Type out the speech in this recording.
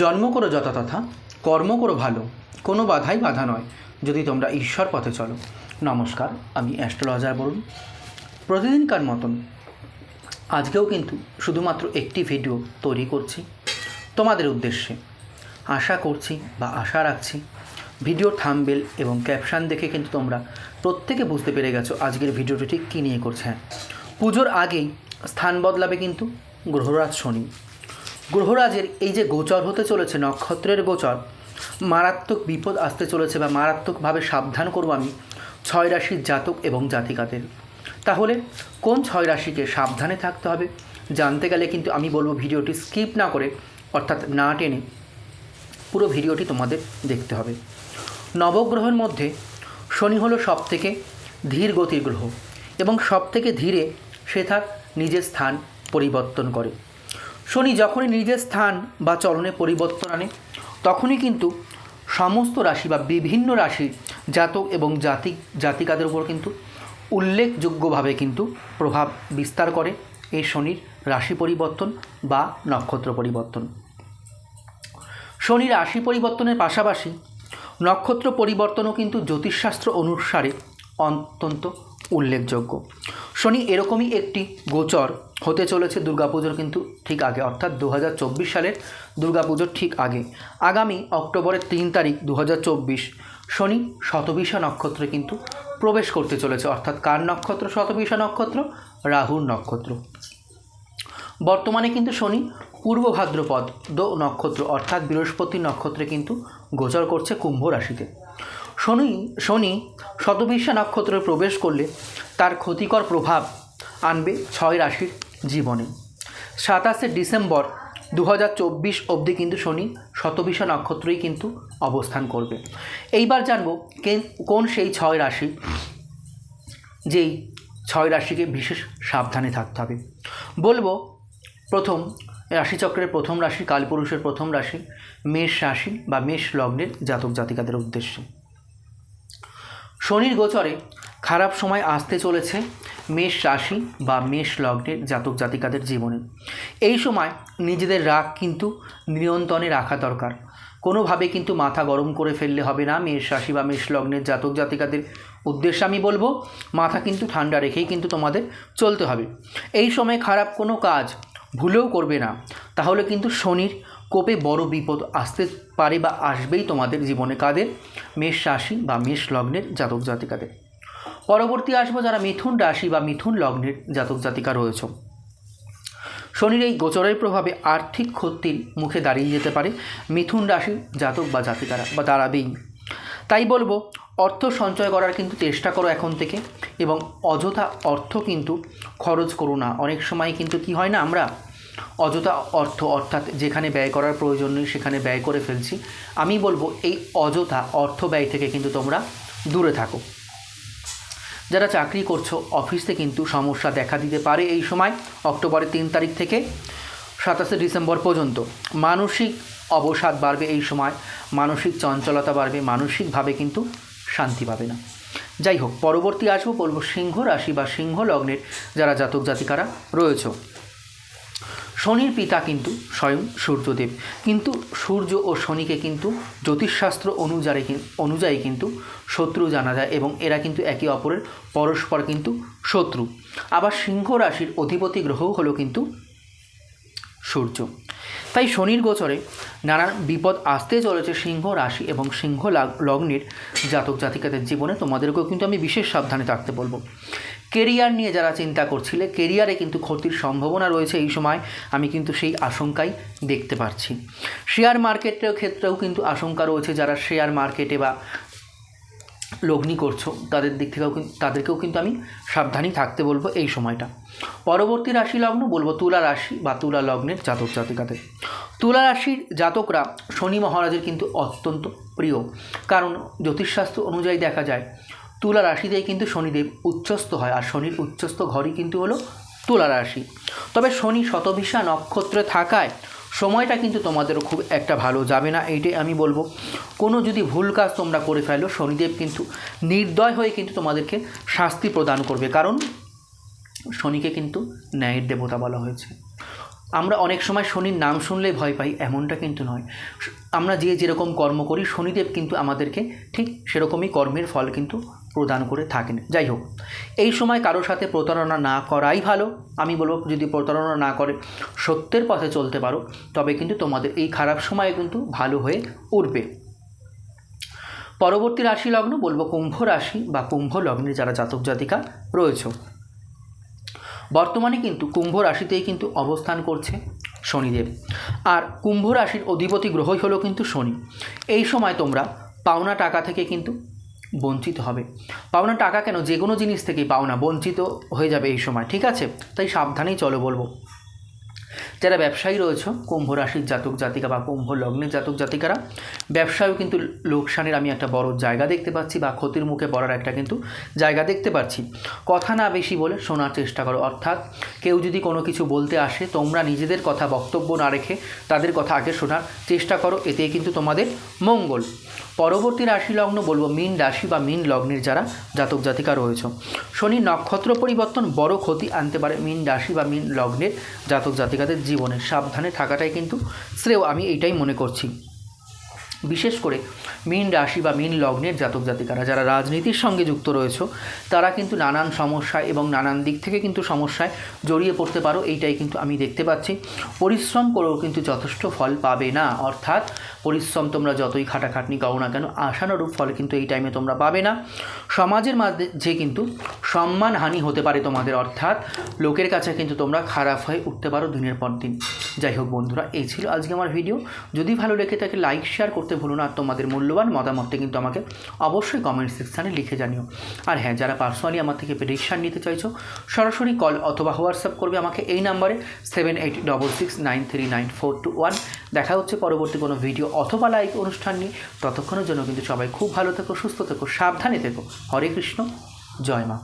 জন্ম করো যথাতথা, কর্ম করো ভালো, কোনো বাধাই বাধা নয়, যদি তোমরা ঈশ্বর পথে চলো। নমস্কার, আমি অ্যাস্ট্রোলজার বলুন প্রতিদিনকার মতন, আজকেও কিন্তু শুধুমাত্র একটি ভিডিও তৈরি করছি তোমাদের উদ্দেশ্যে। আশা করছি বা আশা রাখছি, ভিডিও থাম্বেল এবং ক্যাপশন দেখে কিন্তু তোমরা প্রত্যেকে বুঝতে পেরে গেছো আজকের ভিডিওটি ঠিক কী নিয়ে করছে। পুজোর আগেই স্থান বদলাবে কিন্তু গ্রহরাজ শনি। গ্রহরাজের এই যে গোচর হতে চলেছে, নক্ষত্রের গোচর, মারাত্মক বিপদ আসতে চলেছে বা মারাত্মকভাবে সাবধান করব আমি ছয় রাশির জাতক এবং জাতিকাদের। তাহলে কোন ছয় রাশিকে সাবধানে থাকতে হবে? জানতে গেলে কিন্তু আমি বলব ভিডিওটি স্কিপ না করে, অর্থাৎ না টেনে পুরো ভিডিওটি তোমাদের দেখতে হবে। নবগ্রহের মধ্যে শনি হলো সব থেকে ধীর গতির গ্রহ এবং সব থেকে ধীরে সে তার নিজের স্থান পরিবর্তন করে। শনি যখনই নিজের স্থান বা চলনে পরিবর্তন আনে, তখনই কিন্তু সমস্ত রাশি বা বিভিন্ন রাশি জাতক এবং জাতিক জাতিকাদের উপর কিন্তু উল্লেখযোগ্যভাবে কিন্তু প্রভাব বিস্তার করে এই শনির রাশি পরিবর্তন বা নক্ষত্র পরিবর্তন। শনি রাশি পরিবর্তনের পাশাপাশি নক্ষত্র পরিবর্তনও কিন্তু জ্যোতিষশাস্ত্র অনুসারে অত্যন্ত উল্লেখযোগ্য। শনি এরকমই একটি গোচর হতে চলেছে দুর্গাপুজোর কিন্তু ঠিক আগে, অর্থাৎ দু হাজার চব্বিশ সালের দুর্গাপুজোর ঠিক আগে। আগামী অক্টোবরের তিন তারিখ দু হাজার চব্বিশ, শনি শতবিশা নক্ষত্রে কিন্তু প্রবেশ করতে চলেছে, অর্থাৎ কার নক্ষত্র? শতবিশা নক্ষত্র, রাহুর নক্ষত্র। বর্তমানে কিন্তু শনি পূর্ব ভাদ্রপদ দো নক্ষত্র, অর্থাৎ বৃহস্পতি নক্ষত্রে কিন্তু গোচর করছে কুম্ভ রাশিতে। শনি শনি শতবিশা নক্ষত্রে প্রবেশ করলে তার ক্ষতিকর প্রভাব আনবে ছয় রাশির জীবনে। সাতাশে ডিসেম্বর দু হাজার চব্বিশ অবধি কিন্তু শনি শতবিশা নক্ষত্রেই কিন্তু অবস্থান করবে। এইবার জানব কোন সেই ছয় রাশি যেই ছয় রাশিকে বিশেষ সাবধানে থাকতে হবে। বলব প্রথম রাশিচক্রের প্রথম রাশি, কালপুরুষের প্রথম রাশি, মেষ রাশি বা মেষ লগ্নের জাতক জাতিকাদের উদ্দেশ্যে। শনির গোচরে খারাপ সময় আসতে চলেছে মেষ রাশি বা মেষ লগ্নের জাতক জাতিকাদের জীবনে। এই সময় নিজেদের রাগ কিন্তু নিয়ন্ত্রণে রাখা দরকার। কোনোভাবে কিন্তু মাথা গরম করে ফেললে হবে না মেষ রাশি বা মেষ লগ্নের জাতক জাতিকাদের উদ্দেশ্যে আমি বলব, মাথা কিন্তু ঠান্ডা রেখেই কিন্তু তোমাদের চলতে হবে। এই সময় খারাপ কোনো কাজ ভুলেও করবে না। তাহলে কিন্তু শনির কোপে বড় বিপদ আসতে পারে বা আসবেই তোমাদের জীবনে কাদের? মেষ রাশি বা মেষ লগ্নের জাতক জাতিকাদের। পরবর্তী আসব যারা মিথুন রাশি বা মিথুন লগ্নের জাতক জাতিকা রয়েছে। শনির এই গোচরের প্রভাবে আর্থিক ক্ষতির মুখে দাঁড়িয়ে যেতে পারে মিথুন রাশির জাতক বা জাতিকারা বা দাঁড়াবেই তাই বলব, অর্থ সঞ্চয় করার কিন্তু চেষ্টা করো এখন থেকে এবং অযথা অর্থ কিন্তু খরচ করো না। অনেক সময় কিন্তু কি হয় না আমরা অযথা অর্থ অর্থাৎ যেখানে ব্যয় করার প্রয়োজন নেই, সেখানে ব্যয় করে ফেলছি। আমি বলব, এই অযথা অর্থ ব্যয় থেকে কিন্তু তোমরা দূরে থাকো। যারা চাকরি করছ, অফিসে কিন্তু সমস্যা দেখা দিতে পারে এই সময়, অক্টোবরের তিন তারিখ থেকে সাতাশে ডিসেম্বর পর্যন্ত। মানসিক অবসাদ বাড়বে এই সময়, মানসিক চঞ্চলতা বাড়বে, মানসিকভাবে কিন্তু শান্তি পাবে না। যাই হোক, পরবর্তী আসব, বলব সিংহ রাশি বা সিংহ লগ্নের যারা জাতক জাতিকারা রয়েছে। শনির পিতা কিন্তু স্বয়ং সূর্যদেব। কিন্তু সূর্য ও শনিকে কিন্তু জ্যোতিষশাস্ত্র অনুযায়ী অনুযায়ী কিন্তু শত্রু জানা যায় এবং এরা কিন্তু একে অপরের পরস্পর কিন্তু শত্রু। আবার সিংহ রাশির অধিপতি গ্রহও হলো কিন্তু সূর্য। তাই শনির গোচরে নানান বিপদ আসতে চলেছে সিংহ রাশি এবং সিংহ লাগ- লগ্নের জাতক জাতিকাদের জীবনে। তোমাদেরকেও কিন্তু আমি বিশেষ সাবধানে থাকতে বলব। কেরিয়ার নিয়ে যারা চিন্তা করছিলে, কেরিয়ারে কিন্তু ক্ষতির সম্ভাবনা রয়েছে এই সময়। আমি কিন্তু সেই আশঙ্কাই দেখতে পাচ্ছি শেয়ার মার্কেটের ক্ষেত্রেও কিন্তু আশঙ্কা রয়েছে যারা শেয়ার মার্কেটে বা লগ্নি করছ, তাদের দিক থেকেও তাদেরকেও কিন্তু আমি সাবধানই থাকতে বলব এই সময়টা। পরবর্তী রাশি লগ্ন বলব তুলা রাশি বা তুলা লগ্নের জাতক জাতিকাদের। তুলা রাশির জাতকরা শনি মহারাজের কিন্তু অত্যন্ত প্রিয়। কারণ জ্যোতিষশাস্ত্র অনুযায়ী দেখা যায় তুলা রাশিতেই কিন্তু শনিদেব উচ্চস্থ হয় আর শনির উচ্চস্থ ঘরই কিন্তু হলো তুলা রাশি। তবে শনি শতভিসা নক্ষত্রে থাকায় সময়টা কিন্তু তোমাদেরও খুব একটা ভালো যাবে না, এইটাই আমি বলব। কোনো যদি ভুল কাজ তোমরা করে ফেলো, শনিদেব কিন্তু নির্দয় হয়ে কিন্তু তোমাদেরকে শাস্তি প্রদান করবে, কারণ শনিকে কিন্তু ন্যায়ের দেবতা বলা হয়েছে। আমরা অনেক সময় শনির নাম শুনলেই ভয় পাই, এমনটা কিন্তু নয়। আমরা যে যেরকম কর্ম করি, শনিদেব কিন্তু আমাদেরকে ঠিক সেরকমই কর্মের ফল কিন্তু প্রদান করে থাকেন। যাই হোক, এই সময় কারোর সাথে প্রতারণা না করাই ভালো। আমি বলব, যদি প্রতারণা না করে সত্যের পথে চলতে পারো, তবে কিন্তু তোমাদের এই খারাপ সময়ে কিন্তু ভালো হয়ে উঠবে। পরবর্তী রাশি লগ্ন, বলব কুম্ভ রাশি বা কুম্ভ লগ্নে যারা জাতক জাতিকা রয়েছে। বর্তমানে কিন্তু কুম্ভ রাশিতেই কিন্তু অবস্থান করছে শনিদেব। আর কুম্ভ রাশির অধিপতি গ্রহই হলো কিন্তু শনি। এই সময় তোমরা পাওনা টাকা থেকে কিন্তু বঞ্চিত হবে। পাওনা টাকা কেন? যে কোনো জিনিস থেকেই পাওনা বঞ্চিত হয়ে যাবে এই সময়, ঠিক আছে? তাই সাবধানেই চলো বলব। যারা ব্যবসায়ী রয়েছে, কুম্ভ রাশির জাতক জাতিকা বা কুম্ভ লগ্নের জাতক জাতিকারা, ব্যবসায়ও কিন্তু লোকসানের আমি একটা বড় জায়গা দেখতে পাচ্ছি বা ক্ষতির মুখে পড়ার একটা কিন্তু জায়গা দেখতে পাচ্ছি। কথা না বেশি বলে শোনার চেষ্টা করো। অর্থাৎ কেউ যদি কোনো কিছু বলতে আসে, তোমরা নিজেদের কথা বক্তব্য না রেখে তাদের কথা আগে শোনার চেষ্টা করো। এতে কিন্তু তোমাদের মঙ্গল। পরবর্তী রাশি লগ্ন বলব মীন রাশি বা মীন লগ্নের যারা জাতক জাতিকা রয়েছে। শনি নক্ষত্র পরিবর্তন বড় ক্ষতি আনতে পারে মীন রাশি বা মীন লগ্নের জাতক জাতিকাদের জীবনে। সাবধানে থাকাটাই কিন্তু শ্রেয়, আমি এইটাই মনে করছি। বিশেষ করে মীন রাশি বা মীন লগ্নের জাতক জাতিকারা, যারা রাজনীতির সঙ্গে যুক্ত রয়েছে, তারা কিন্তু নানান সমস্যা এবং নানান দিক থেকে কিন্তু সমস্যায় জড়িয়ে পড়তে পারো, এইটাই কিন্তু আমি দেখতে পাচ্ছি। পরিশ্রম করেও কিন্তু যথেষ্ট ফল পাবে না, অর্থাৎ পরিশ্রম তোমরা যতই খাটাখাটনি করো না কেন, আশানুরূপ ফল কিন্তু এই টাইমে তোমরা পাবে না। সমাজের মাঝে কিন্তু সম্মানহানি হতে পারে তোমাদের, অর্থাৎ লোকের কাছে কিন্তু তোমরা খারাপ হয়ে উঠতে পারো দিনের পর দিন। যাই হোক বন্ধুরা, এই ছিল আজকে আমার ভিডিও যদি ভালো লেগে থাকে লাইক শেয়ার করতে ভুলো না। আর তোমাদের মূল্যবান মতামতটা কিন্তু আমাকে অবশ্যই কমেন্ট সেকশানে লিখে জানিও। আর হ্যাঁ যারা পার্সোনালি আমার থেকে প্রেডিকশান নিতে চাইছো, সরাসরি কল অথবা হোয়াটসঅ্যাপ করবে আমাকে এই নাম্বারে seven eight double six nine three nine four two one দেখা হচ্ছে পরবর্তী কোনো ভিডিও অথবা লাইভ অনুষ্ঠান নিয়ে। ততক্ষণের জন্য কিন্তু সবাই খুব ভালো থেকো, সুস্থ থেকো, সাবধানে থেকো। হরে কৃষ্ণ, জয় মা।